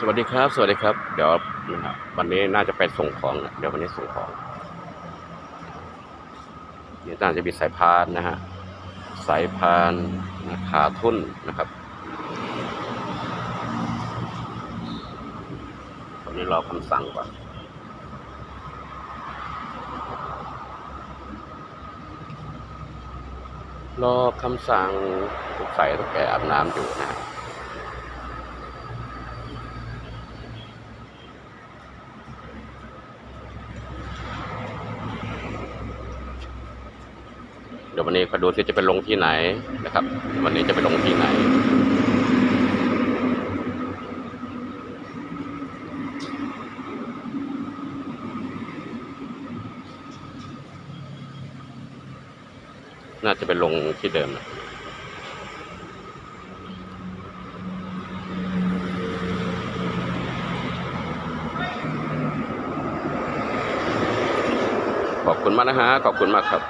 สวัสดีครับ สวัสดีครับ เดี๋ยวนะครับวันนี้น่าจะไปส่งของ เดี๋ยววันนี้ส่งของนี่น่าจะมีสายพานนะฮะ สายพานขาทุ่นนะครับตอนนี้รอคำสั่งก่อนรอคำสั่งสงสัยต้องแกอาบน้ำอยู่นะ ดี๋ยววันนี้ก็ดูที่จะไปลงที่ไหนนะครับ วันนี้จะไปลงที่ไหน น่าจะไปลงที่เดิมนะขอบคุณมากนะฮะ ขอบคุณมากครับ